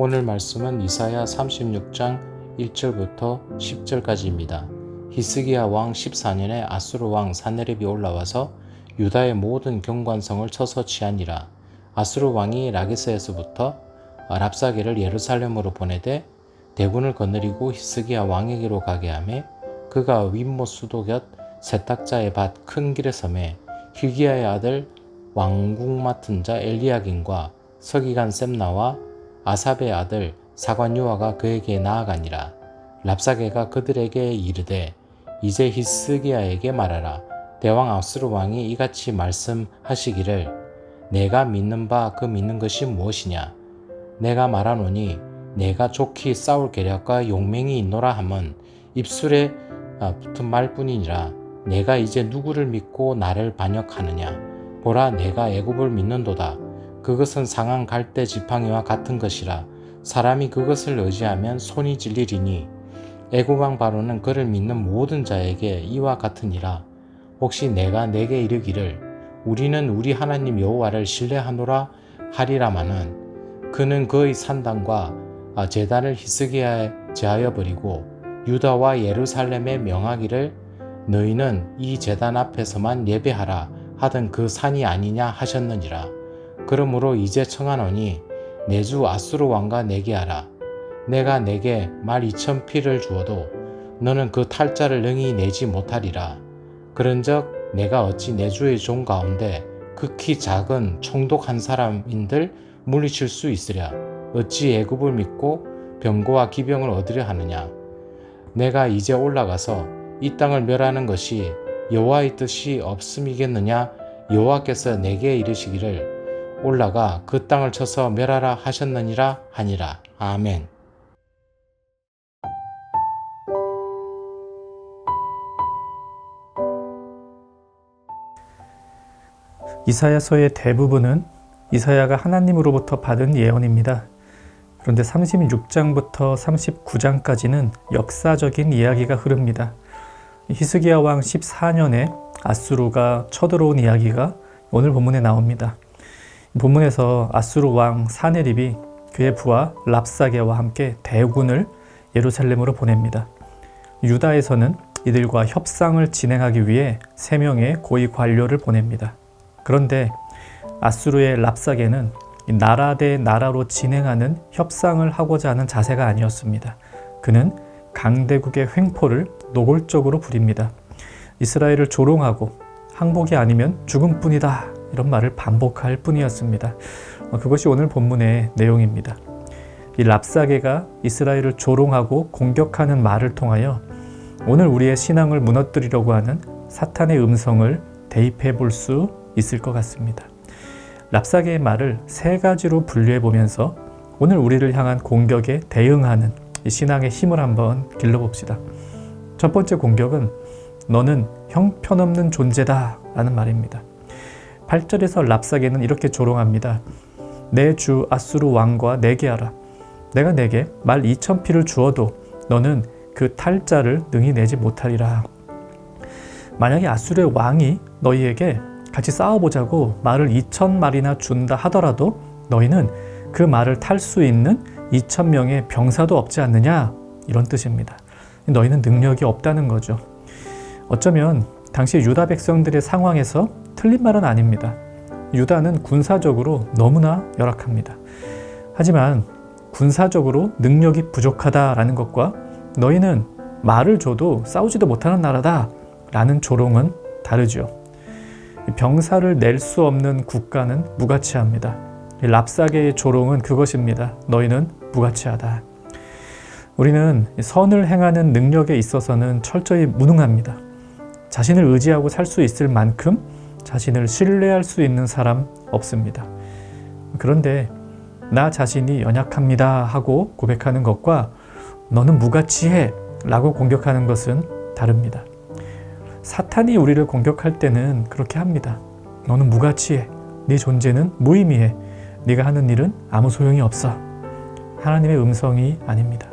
오늘 말씀은 이사야 36장 1절부터 10절까지입니다. 히스기야 왕 14년에 아수르 왕 사네립이 올라와서 유다의 모든 경관성을 쳐서 취하니라. 아수르 왕이 라게스에서부터 랍사게를 예루살렘으로 보내되 대군을 거느리고 히스기야 왕에게로 가게 하매 그가 윗못 수도 곁 세탁자의 밭 큰 길에 섬에 hil기야의 아들 왕국 맡은 자 엘리야긴과 서기관 셈나와 아삽의 아들 사관 요아가 그에게 나아가니라. 랍사게가 그들에게 이르되 이제 히스기야에게 말하라. 대왕 아수르 왕이 이같이 말씀하시기를 내가 믿는 바 그 믿는 것이 무엇이냐? 내가 말하노니 내가 좋게 싸울 계략과 용맹이 있노라 함은 입술에 아, 붙은 말뿐이니라. 내가 이제 누구를 믿고 나를 반역하느냐? 보라 내가 애굽을 믿는도다 그것은 상한 갈대 지팡이와 같은 것이라 사람이 그것을 의지하면 손이 질리리니 왕 바로는 그를 믿는 모든 자에게 이와 같으니라 혹시 내가 내게 이르기를 우리는 우리 하나님 여호와를 신뢰하노라 하리라마는 그는 그의 산당과 제단을 히스기야에 제하여 버리고 유다와 예루살렘에 명하기를 너희는 이 제단 앞에서만 예배하라 하던 그 산이 아니냐 하셨느니라. 그러므로 이제 청하노니 내 주 아수르 왕과 내게 하라. 내가 내게 말 이천 피를 주어도 너는 그 탈자를 능히 내지 못하리라. 그런즉 내가 어찌 내 주의 종 가운데 극히 작은 총독 한 사람인들 물리칠 수 있으랴. 어찌 애굽을 믿고 병고와 기병을 얻으려 하느냐. 내가 이제 올라가서 이 땅을 멸하는 것이 여호와의 뜻이 없음이겠느냐 여호와께서 내게 이르시기를 올라가 그 땅을 쳐서 멸하라 하셨느니라 하니라 아멘. 이사야서의 대부분은 이사야가 하나님으로부터 받은 예언입니다. 그런데 36장부터 39장까지는 역사적인 이야기가 흐릅니다. 히스기야 왕 14년에 아수르가 쳐들어온 이야기가 오늘 본문에 나옵니다. 본문에서 아수르 왕 사네립이 그의 부하 랍사게와 함께 대군을 예루살렘으로 보냅니다. 유다에서는 이들과 협상을 진행하기 위해 세 명의 고위 관료를 보냅니다. 그런데 아수르의 랍사게는 나라 대 나라로 진행하는 협상을 하고자 하는 자세가 아니었습니다. 그는 강대국의 횡포를 노골적으로 부립니다. 이스라엘을 조롱하고 항복이 아니면 죽음뿐이다 이런 말을 반복할 뿐이었습니다. 그것이 오늘 본문의 내용입니다. 이 랍사게가 이스라엘을 조롱하고 공격하는 말을 통하여 오늘 우리의 신앙을 무너뜨리려고 하는 사탄의 음성을 대입해 볼 수 있을 것 같습니다. 랍사게의 말을 세 가지로 분류해 보면서 오늘 우리를 향한 공격에 대응하는 신앙의 힘을 한번 길러봅시다. 첫 번째 공격은 너는 형편없는 존재다 라는 말입니다. 8절에서 랍사게는 이렇게 조롱합니다. 내 주 아수르 왕과 내게 하라. 내가 내게 말 2천 피를 주어도 너는 그 탈자를 능히 내지 못하리라. 만약에 아수르의 왕이 너희에게 같이 싸워보자고 말을 2천 마리나 준다 하더라도 너희는 그 말을 탈 수 있는 2천 명의 병사도 없지 않느냐 이런 뜻입니다. 너희는 능력이 없다는 거죠. 어쩌면 당시 유다 백성들의 상황에서 틀린 말은 아닙니다. 유다는 군사적으로 너무나 열악합니다. 하지만 군사적으로 능력이 부족하다라는 것과 너희는 말을 줘도 싸우지도 못하는 나라다 라는 조롱은 다르죠. 병사를 낼 수 없는 국가는 무가치합니다. 랍사계의 조롱은 그것입니다. 너희는 무가치하다. 우리는 선을 행하는 능력에 있어서는 철저히 무능합니다. 자신을 의지하고 살 수 있을 만큼 자신을 신뢰할 수 있는 사람 없습니다. 그런데 나 자신이 연약합니다 하고 고백하는 것과 너는 무가치해 라고 공격하는 것은 다릅니다. 사탄이 우리를 공격할 때는 그렇게 합니다. 너는 무가치해. 네 존재는 무의미해. 네가 하는 일은 아무 소용이 없어. 하나님의 음성이 아닙니다.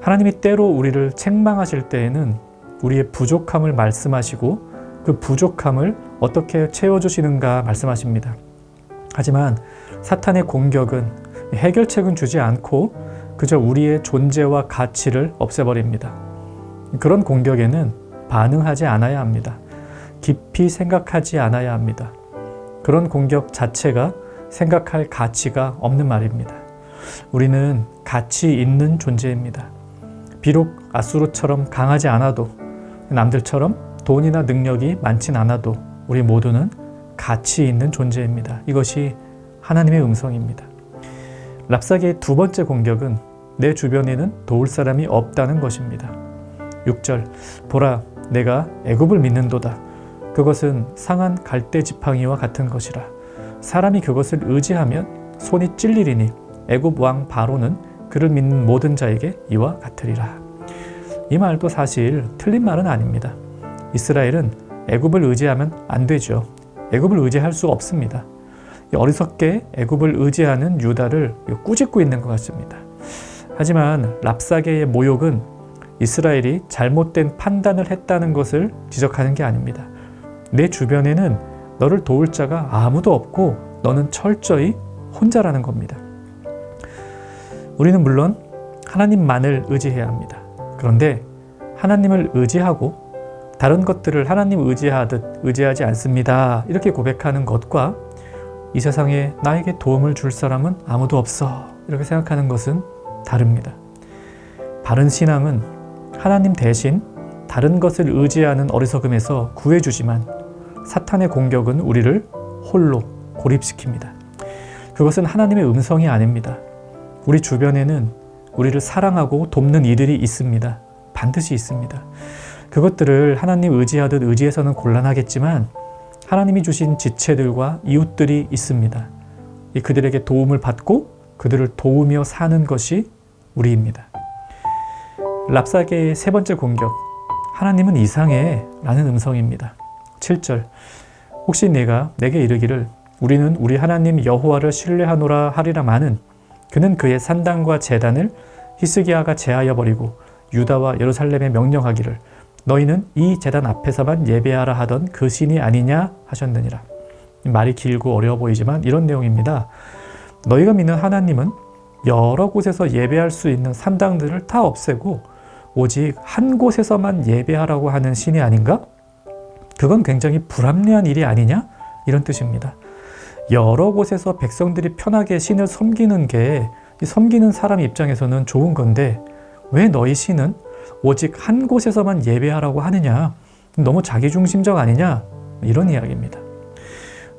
하나님이 때로 우리를 책망하실 때에는 우리의 부족함을 말씀하시고 그 부족함을 어떻게 채워주시는가 말씀하십니다. 하지만 사탄의 공격은 해결책은 주지 않고 그저 우리의 존재와 가치를 없애버립니다. 그런 공격에는 반응하지 않아야 합니다. 깊이 생각하지 않아야 합니다. 그런 공격 자체가 생각할 가치가 없는 말입니다. 우리는 가치 있는 존재입니다. 비록 아수르처럼 강하지 않아도 남들처럼 돈이나 능력이 많진 않아도 우리 모두는 가치 있는 존재입니다. 이것이 하나님의 음성입니다. 랍사게의 두 번째 공격은 내 주변에는 도울 사람이 없다는 것입니다. 6절 보라 내가 애굽을 믿는도다. 그것은 상한 갈대 지팡이와 같은 것이라. 사람이 그것을 의지하면 손이 찔리리니 애굽 왕 바로는 그를 믿는 모든 자에게 이와 같으리라. 이 말도 사실 틀린 말은 아닙니다. 이스라엘은 애굽을 의지하면 안 되죠. 애굽을 의지할 수 없습니다. 어리석게 애굽을 의지하는 유다를 꾸짖고 있는 것 같습니다. 하지만 랍사게의 모욕은 이스라엘이 잘못된 판단을 했다는 것을 지적하는 게 아닙니다. 내 주변에는 너를 도울 자가 아무도 없고 너는 철저히 혼자라는 겁니다. 우리는 물론 하나님만을 의지해야 합니다. 그런데 하나님을 의지하고 다른 것들을 하나님 의지하듯 의지하지 않습니다. 이렇게 고백하는 것과 이 세상에 나에게 도움을 줄 사람은 아무도 없어. 이렇게 생각하는 것은 다릅니다. 바른 신앙은 하나님 대신 다른 것을 의지하는 어리석음에서 구해주지만 사탄의 공격은 우리를 홀로 고립시킵니다. 그것은 하나님의 음성이 아닙니다. 우리 주변에는 우리를 사랑하고 돕는 이들이 있습니다. 반드시 있습니다. 그것들을 하나님 의지하듯 의지해서는 곤란하겠지만 하나님이 주신 지체들과 이웃들이 있습니다. 이 그들에게 도움을 받고 그들을 도우며 사는 것이 우리입니다. 랍사게의 세 번째 공격. 하나님은 이상해 라는 음성입니다. 7절. 혹시 내가 내게 이르기를 우리는 우리 하나님 여호와를 신뢰하노라 하리라마는 그는 그의 산당과 제단을 히스기야가 제하여 버리고 유다와 예루살렘에 명령하기를 너희는 이 제단 앞에서만 예배하라 하던 그 신이 아니냐 하셨느니라. 말이 길고 어려워 보이지만 이런 내용입니다. 너희가 믿는 하나님은 여러 곳에서 예배할 수 있는 산당들을 다 없애고 오직 한 곳에서만 예배하라고 하는 신이 아닌가? 그건 굉장히 불합리한 일이 아니냐? 이런 뜻입니다. 여러 곳에서 백성들이 편하게 신을 섬기는 게 섬기는 사람 입장에서는 좋은 건데 왜 너희 신은 오직 한 곳에서만 예배하라고 하느냐? 너무 자기중심적 아니냐? 이런 이야기입니다.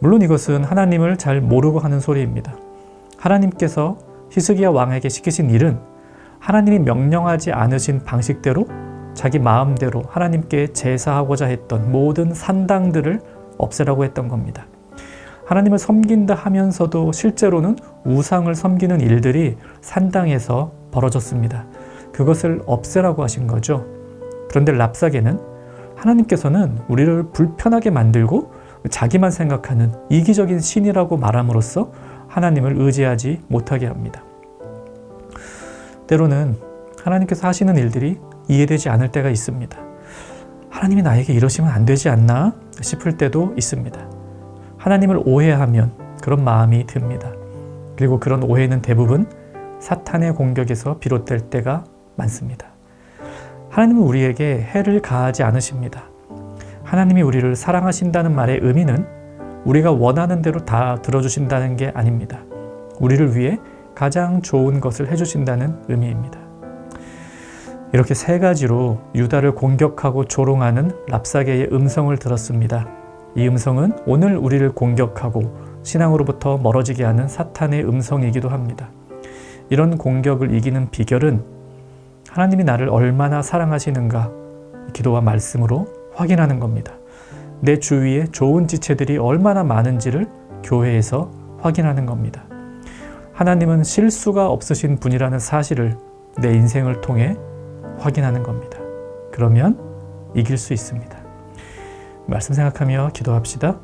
물론 이것은 하나님을 잘 모르고 하는 소리입니다. 하나님께서 히스기야 왕에게 시키신 일은 하나님이 명령하지 않으신 방식대로 자기 마음대로 하나님께 제사하고자 했던 모든 산당들을 없애라고 했던 겁니다. 하나님을 섬긴다 하면서도 실제로는 우상을 섬기는 일들이 산당에서 벌어졌습니다. 그것을 없애라고 하신 거죠. 그런데 랍사게는 하나님께서는 우리를 불편하게 만들고 자기만 생각하는 이기적인 신이라고 말함으로써 하나님을 의지하지 못하게 합니다. 때로는 하나님께서 하시는 일들이 이해되지 않을 때가 있습니다. 하나님이 나에게 이러시면 안 되지 않나 싶을 때도 있습니다. 하나님을 오해하면 그런 마음이 듭니다. 그리고 그런 오해는 대부분 사탄의 공격에서 비롯될 때가 많습니다. 하나님은 우리에게 해를 가하지 않으십니다. 하나님이 우리를 사랑하신다는 말의 의미는 우리가 원하는 대로 다 들어주신다는 게 아닙니다. 우리를 위해 가장 좋은 것을 해주신다는 의미입니다. 이렇게 세 가지로 유다를 공격하고 조롱하는 랍사게의 음성을 들었습니다. 이 음성은 오늘 우리를 공격하고 신앙으로부터 멀어지게 하는 사탄의 음성이기도 합니다. 이런 공격을 이기는 비결은 하나님이 나를 얼마나 사랑하시는가 기도와 말씀으로 확인하는 겁니다. 내 주위에 좋은 지체들이 얼마나 많은지를 교회에서 확인하는 겁니다. 하나님은 실수가 없으신 분이라는 사실을 내 인생을 통해 확인하는 겁니다. 그러면 이길 수 있습니다. 말씀 생각하며 기도합시다.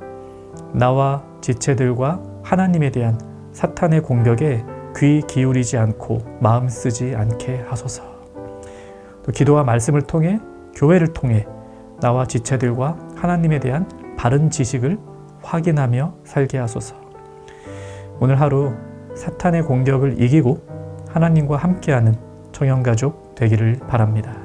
나와 지체들과 하나님에 대한 사탄의 공격에 귀 기울이지 않고 마음 쓰지 않게 하소서. 또 기도와 말씀을 통해 교회를 통해 나와 지체들과 하나님에 대한 바른 지식을 확인하며 살게 하소서. 오늘 하루 사탄의 공격을 이기고 하나님과 함께하는 청년가족 되기를 바랍니다.